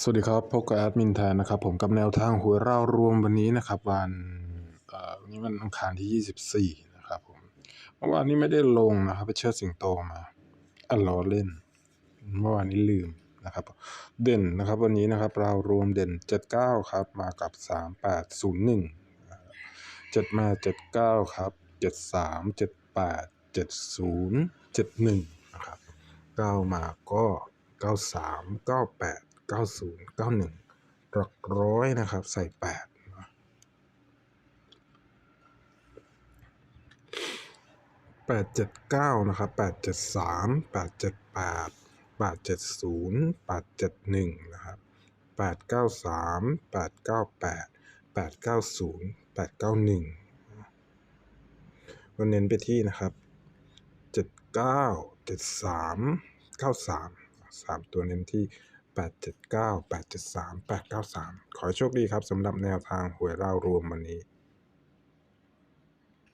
สวัสดีครับพบกับแอดมินแทนนะครับผมกับแนวทางหวยเล่ารวมวันนี้นะครับ วันอ่อวันนี้วันอังคารที่ 24 นะครับผมเมื่อวานนี้ไม่ได้ลงนะครับไปเชิดสิงโตมาอะล้อเล่น เมื่อวานนี้ลืมนะครับ เด่นนะครับวันนี้นะครับเรารวมเด่น 79 ครับ มากับ 3801 7 มา 79 ครับ 73 78 70 71 นะครับ 9 มาก็ 93 98 90 91 หลักร้อยนะครับ ใส่ 8แปดเจ็ดเก้านะครับแปดเจ็ดสามแปดเจ็ดแปดแปดเจ็ดศูนย์แปดเจ็ดหนึ่งนะครับแปดเก้าสามแปดเก้าแปดแปดเก้าศูนย์แปดเก้าหนึ่งวันเน้นไปที่นะครับเจ็ดเก้าเจ็ดสามเก้าสามสามตัวเน้นที่ 879 873 893 ขอโชคดีครับสำหรับแนวทางหวยเล่ารวมวันนี้